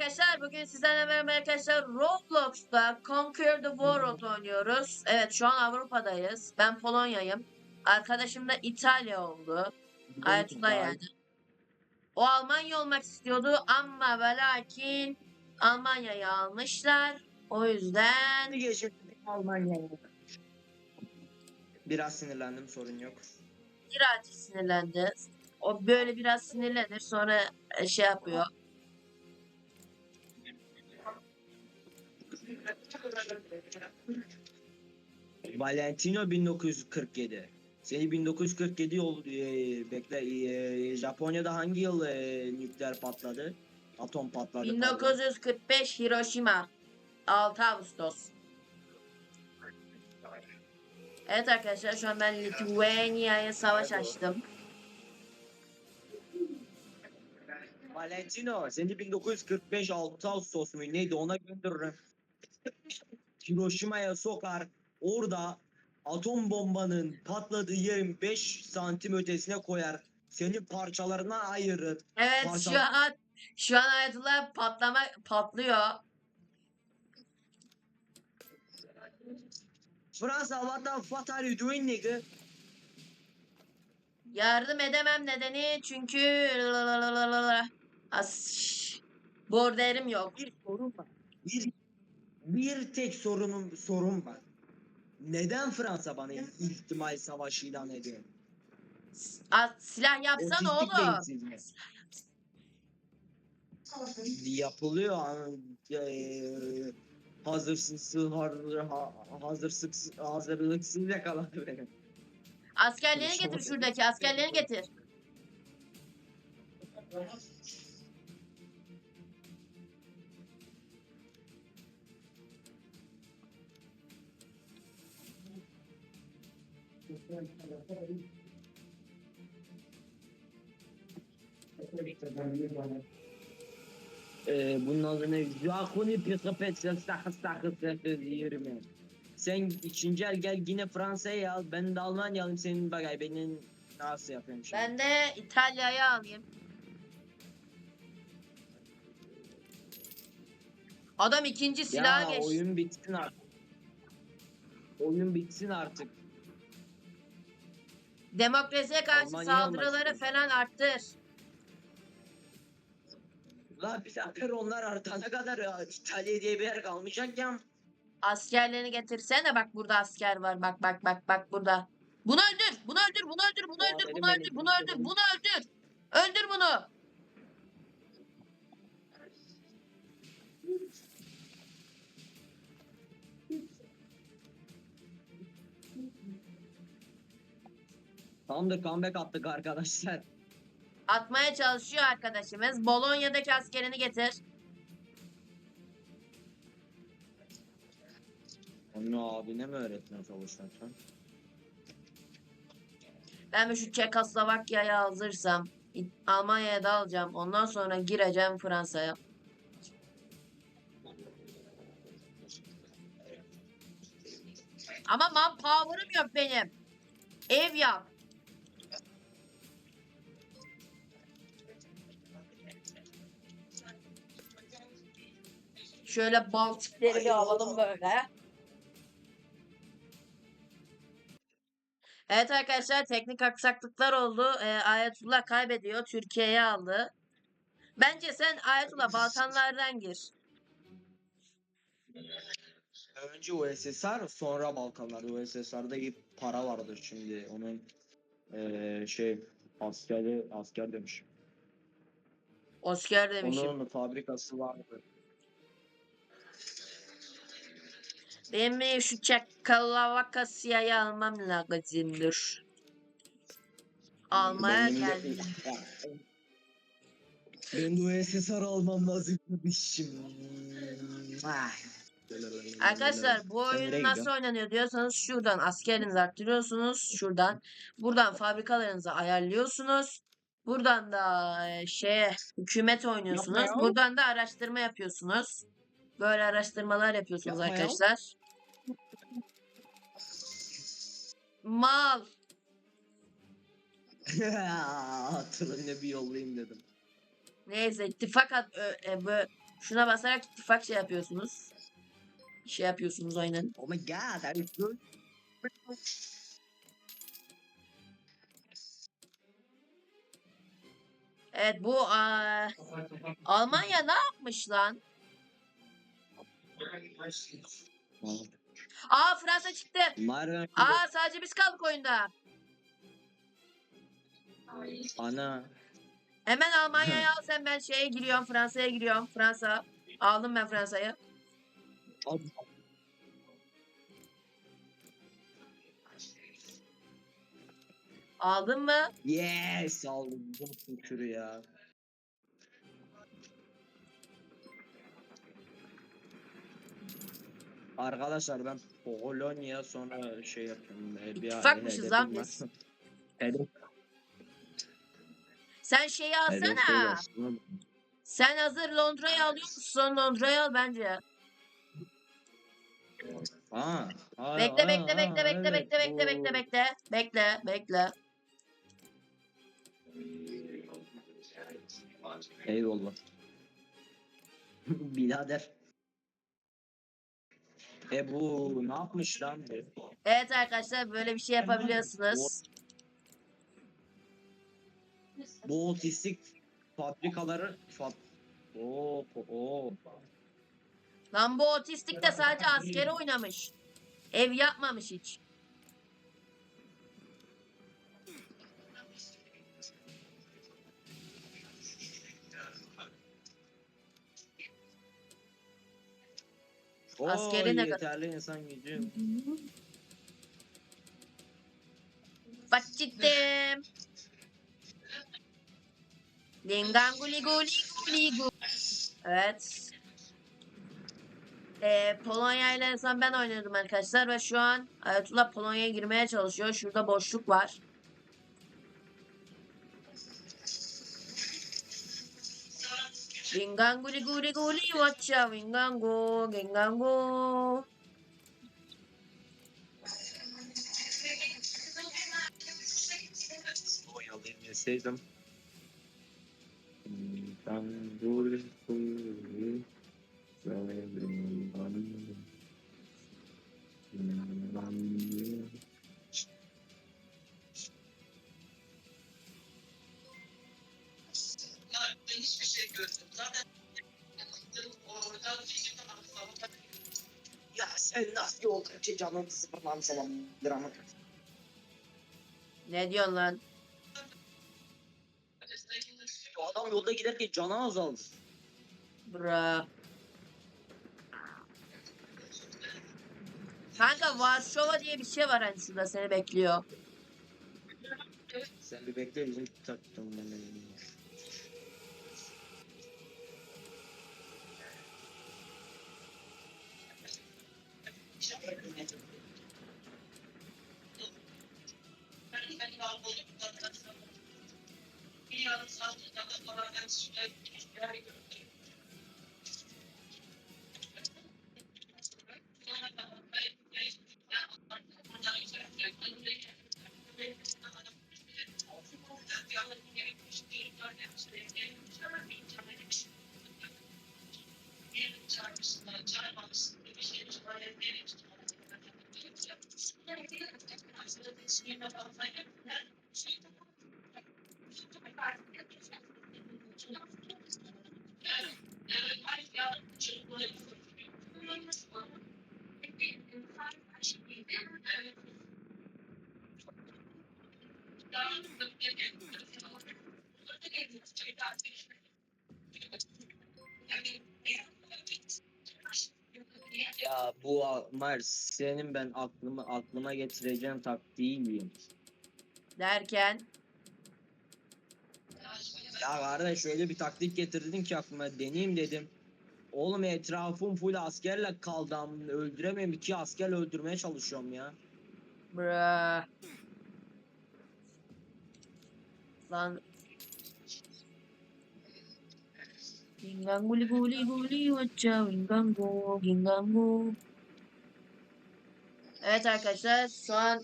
arkadaşlar bugün sizlerle beraber arkadaşlar Roblox'ta Conquer the World oynuyoruz. Evet şu an Avrupa'dayız. Ben Polonya'yım. Arkadaşım da İtalya oldu. Ayetullah yani. O Almanya olmak istiyordu ama ve lakin Almanya'yı almışlar. O yüzden. Biraz sinirlendim sorun yok. birazcık sinirlendi. O böyle biraz sinirlenir sonra şey yapıyor. Valentino 1947. Seni 1947 yol e, bekle e, Japonya'da hangi yıl e, nükleer patladı? Atom patladı. pardon. 1945 Hiroşima 6 Ağustos. Evet arkadaşlar şu an ben Litvanya'ya savaş açtım. Valentino seni 1945 6 Ağustos mu neydi ona gönderirim. Hiroşima'ya sokar. Orada atom bombanın patladığı yerin 5 santim ötesine koyar. Seni parçalarına ayırır. Evet Maşallah. şu an şu an Ayetullah patlama patlıyor. Fransa what the fuck are you doing nigga? Yardım edemem nedeni çünkü As borderim yok. Bir sorun var. Bir, bir tek sorunum sorun var. Neden Fransa bana ihtimal savaşı ilan ediyor? As, silah Otistik oğlum. mi? Yapılıyor. eee, Hazırsız, hazır, ha- hazırsız, hazırlıksız yakaladı beni. Askerlerini getir şuradaki askerlerini getir. Bunun adı ne? Jakuni Pikapet Sakı Sakı Sakı yirmi. Sen ikinci el gel yine Fransa'ya al. Ben de Almanya alayım senin bagay. Benim nasıl yapayım şimdi? Ben de İtalya'yı alayım. Adam ikinci silaha ya geçti. oyun bitsin artık. Oyun bitsin artık. Demokrasiye karşı Almanya'yı saldırıları istiyorum. falan arttır. La bir dakika onlar artana kadar ya, İtalya diye bir yer kalmayacak ya. Askerlerini getirsene bak burada asker var. Bak bak bak bak burada. Bunu öldür. Bunu öldür. Bunu öldür. Bunu öldür. Bunu öldür. Bunu öldür. benim. Bunu öldür. Öldür bunu. Tamamdır comeback attık arkadaşlar. Atmaya çalışıyor arkadaşımız. Bolonya'daki askerini getir. Onu abine mi öğretmeye çalışıyorsun? Ben bir şu Çekoslovakya'ya hazırsam Almanya'ya da alacağım. Ondan sonra gireceğim Fransa'ya. Ama manpower'ım yok benim. Ev yap. Şöyle Baltikleri bir alalım böyle. Evet arkadaşlar teknik aksaklıklar oldu. Ee, Ayetullah kaybediyor. Türkiye'ye aldı. Bence sen Ayetullah Balkanlardan gir. Önce USSR sonra Balkanlar. USSR'da iyi para vardır şimdi. Onun eee şey askeri asker demiş. Oscar demişim. Onun fabrikası vardı. Benim şu Çekoslovakya'yı almam lazımdır. Almaya Benim de- geldim. Ya, Ben de USSR almam lazım. Ah. Arkadaşlar bu Sen nereye oyun nasıl gidiyorsun? oynanıyor diyorsanız şuradan askerinizi arttırıyorsunuz. Şuradan. Buradan fabrikalarınızı ayarlıyorsunuz. Buradan da e, şeye hükümet oynuyorsunuz. Buradan da araştırma yapıyorsunuz. Böyle araştırmalar yapıyorsunuz Yapma ya. arkadaşlar. Mal. Hatırını bir yollayayım dedim. Neyse ittifak at, ö- e, bö- Şuna basarak ittifak şey yapıyorsunuz. Şey yapıyorsunuz aynen. Oh my god, that is good. Evet bu aa, Almanya ne yapmış lan? Aa Fransa çıktı. Bunlar Aa sadece biz kaldık oyunda. ana. Hemen Almanya'ya al sen ben şeye giriyorum Fransa'ya giriyorum. Fransa. Aldım ben Fransa'yı. Aldın mı? Yes, aldım bu şükür ya. Arkadaşlar ben Polonya sonra şey yapıyorum. Bir İttifakmışız lan biz. Hedef, Sen şeyi hedef alsana. Sen hazır Londra'yı alıyor musun? Londra'yı al bence. Aa, aa, Bekle aa, bekle aa, bekle bekle evet, bekle bekle bekle bekle. Bekle bekle. Eyvallah. Birader. E bu ne yapmış lan? Evet arkadaşlar böyle bir şey yapabiliyorsunuz. Bu otistik fabrikaları fab Oo, oo. Lan bu otistik de sadece askeri oynamış. Ev yapmamış hiç. Oo, Askeri ne kadar- yeterli insan gücü. Bak ciddim. Linganguli guli guli gu. Evet. Ee, Polonya ile en son ben oynadım arkadaşlar ve şu an Ayatullah Polonya'ya girmeye çalışıyor. Şurada boşluk var. Linganguli guli guli watcha wingango gengango. Oyalayayım yeseydim. Ben dur Ben sen nasıl oldukça canın sıfırlan selamdır ama. Ne diyorsun lan? Bu adam yolda giderken canı azaldı. Bra. Kanka Varşova diye bir şey var hani şurada seni bekliyor. Sen bir bekle bizim taktım ben. de. Ya bu Mars senin ben aklıma aklıma getireceğim taktiği miyim? Derken Ya kardeş şöyle bir taktik getirdin ki aklıma deneyeyim dedim. Oğlum etrafım full askerle kaldı. am- Öldüremem iki asker öldürmeye çalışıyorum ya. bra. Lan Ginganguli guli guli watcha wingango gingango. Evet arkadaşlar şu an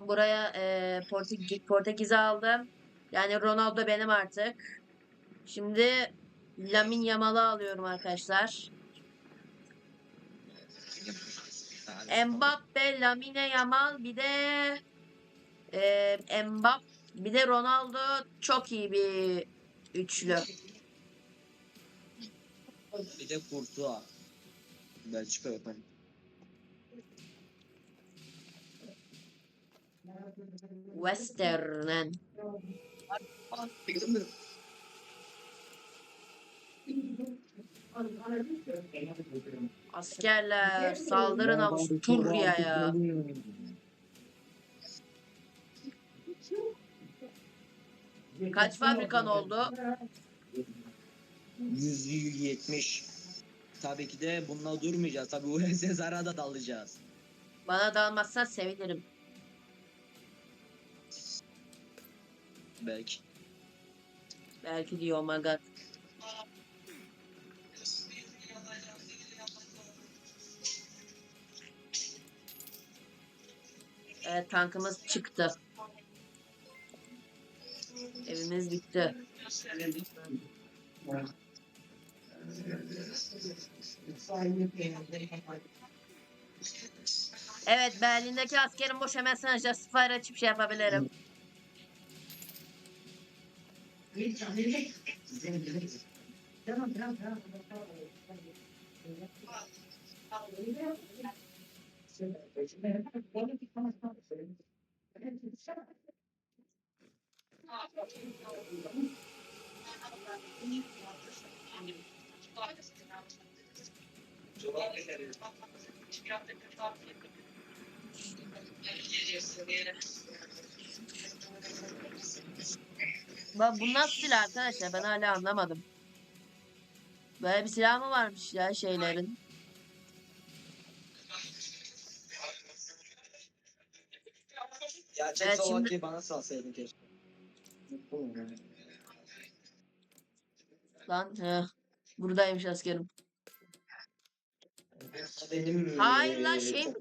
buraya e, Portek Portekiz'i aldım. Yani Ronaldo benim artık. Şimdi Lamin Yamal'ı alıyorum arkadaşlar. Mbappe, Lamine Yamal bir de e, Mbappe bir de Ronaldo çok iyi bir üçlü. Bir de Kurtuğa. Belçika yapan. Westernen. Askerler saldırın Avusturya'ya. Kaç fabrikan oldu? 170. Tabii ki de bununla durmayacağız. Tabii USSR'a da dalacağız. Bana dalmazsan sevinirim. Belki. Belki diyor oh my god. Evet tankımız çıktı. Evimiz bitti. Evet Berlin'deki askerim boş hemen sana Justifier açıp şey yapabilirim. Tamam tamam tamam. Thank you. Bak bu nasıl silah arkadaşlar ben hala anlamadım. Böyle bir silah mı varmış ya şeylerin? Ya Evet, şimdi- bana salsaydın keşke. Lan he. Buradaymış askerim. Benim Hayır lan, şey-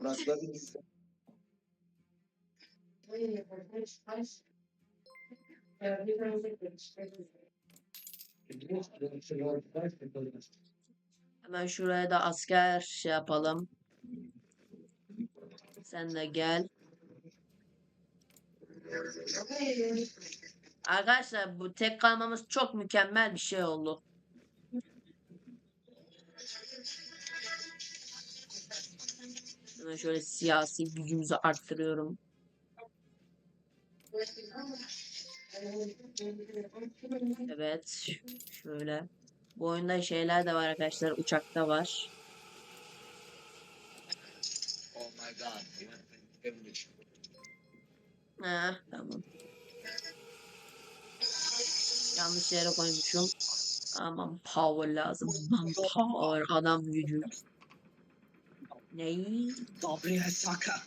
Hemen şuraya da asker şey yapalım. Sen de gel. Arkadaşlar bu tek kalmamız çok mükemmel bir şey oldu. Hemen şöyle siyasi gücümüzü arttırıyorum. Evet. Şöyle. Bu oyunda şeyler de var arkadaşlar. Uçakta var. Oh my god. Ha, tamam. Yanlış yere koymuşum. Aman power lazım. Aman power. Adam gücü. Neyi? Gabriel Saka.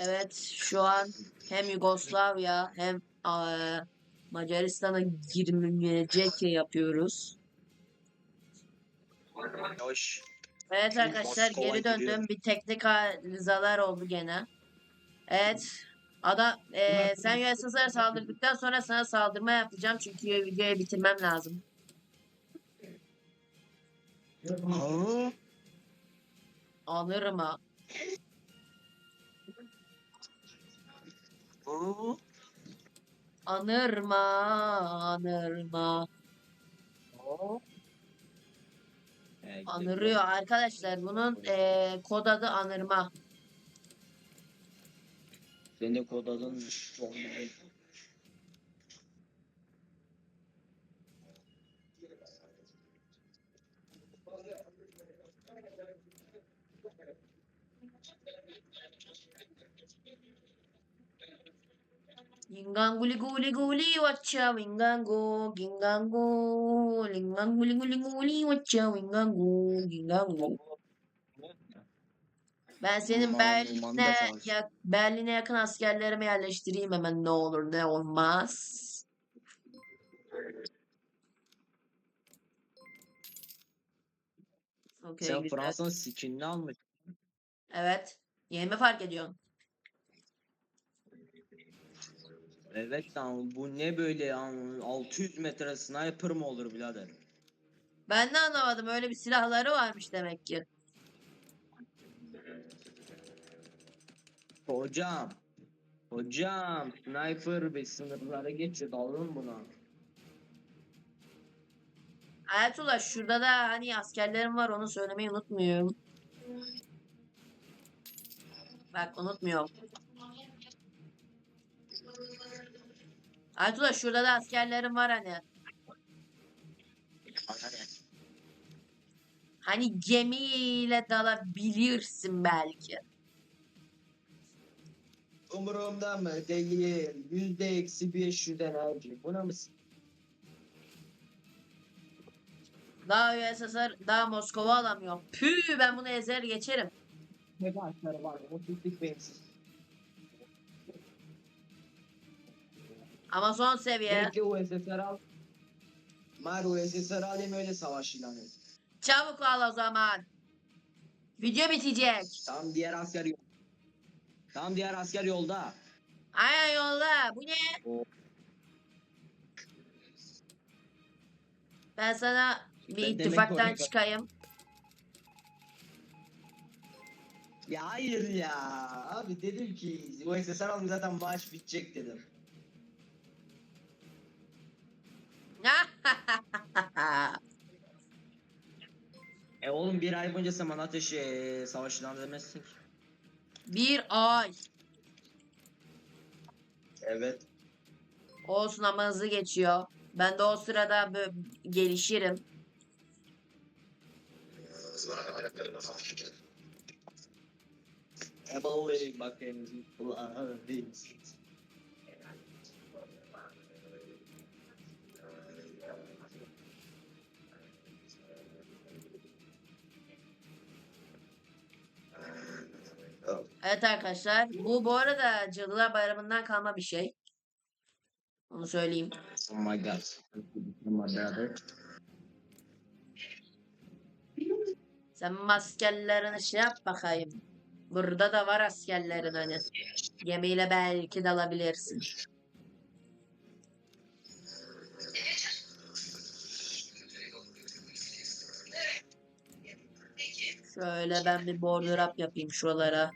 Evet şu an hem Yugoslavya hem eee, Macaristan'a girmeyecek yapıyoruz. Hoş. Evet arkadaşlar Moskova geri döndüm. Bir teknik arızalar oldu gene. Evet. Ada eee, sen USSR'e saldırdıktan sonra sana saldırma yapacağım çünkü videoyu bitirmem lazım. Alırım ha. Anırma, anırma. Anırıyor arkadaşlar. Bunun eee, kod adı anırma. Senin de kod adın çok güzel. Gingangu ligu ligu li wacha wingangu gingangu lingangu ligu ligu li wacha wingangu gingangu. Ben senin Berlin'e aman da çalış. ya, Berlin'e yakın askerlerimi yerleştireyim hemen ne olur ne olmaz. Okey Sen güzel. Fransa'nın skinini almış. Evet. Yeni mi fark ediyorsun? Evet lan bu ne böyle ya? 600 metre sniper mı olur birader? Ben de anlamadım. Öyle bir silahları varmış demek ki. Hocam. Hocam sniper ve sınırları geçiyor dalın buna. Ayetullah şurada da hani askerlerim var onu söylemeyi unutmuyorum. Bak unutmuyorum. Ayetullah şurada da askerlerim var hani. Hani gemiyle dalabilirsin belki. Umurumda mı değil. Yüzde eksi 500 enerji. Buna mı? s- Daha USSR, daha Moskova alamıyorum. Püh ben bunu ezer geçerim. Ne başları var? Otistik beyinsiz. Ama son seviye. Belki USSR al. Mar USSR alayım öyle savaş ilan et. Çabuk al o zaman. Video bitecek. Tam diğer asker yol. Tam diğer asker yolda. Aynen yolda. Bu ne? O- Ben sana bir Ben ittifaktan çıkayım. Ya hayır ya. Abi dedim ki USSR alayım zaten maaş bitecek dedim. E oğlum bir ay boyunca sen bana ateşi e, savaş ilan edemezsin ki. bir ay. Evet. Olsun ama hızlı geçiyor. Ben de o sırada gelişirim. E değil. Evet arkadaşlar. Bu bu arada Cadılar Bayramı'ndan kalma bir şey. Onu söyleyeyim. Oh my god. Sen maskellerini şey yap bakayım. Burada da var askerlerin hani. Gemiyle belki dalabilirsin. Şöyle ben bir border up yapayım şuralara.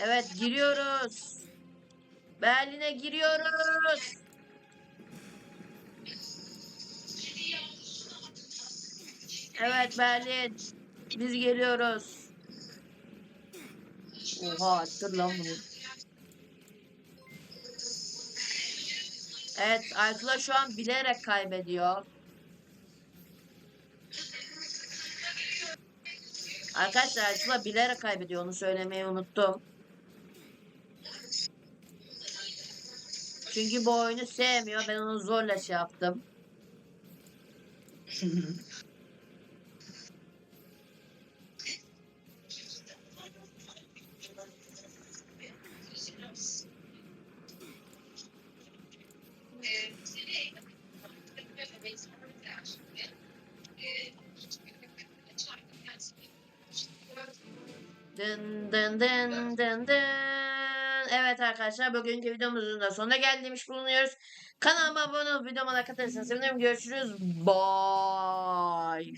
Evet giriyoruz. Berlin'e giriyoruz. Evet Berlin. Biz geliyoruz. Oha attır lan bunu. Evet Aytula şu an bilerek kaybediyor. Arkadaşlar Aytula bilerek kaybediyor onu söylemeyi unuttum. Çünkü bu oyunu sevmiyor. Ben onu zorla şey yaptım. Dın dın dın dın dın. Evet arkadaşlar bugünkü videomuzun da sonuna gelmiş bulunuyoruz. Kanalıma abone olup videoma like atarsanız sevinirim. Görüşürüz. Bye.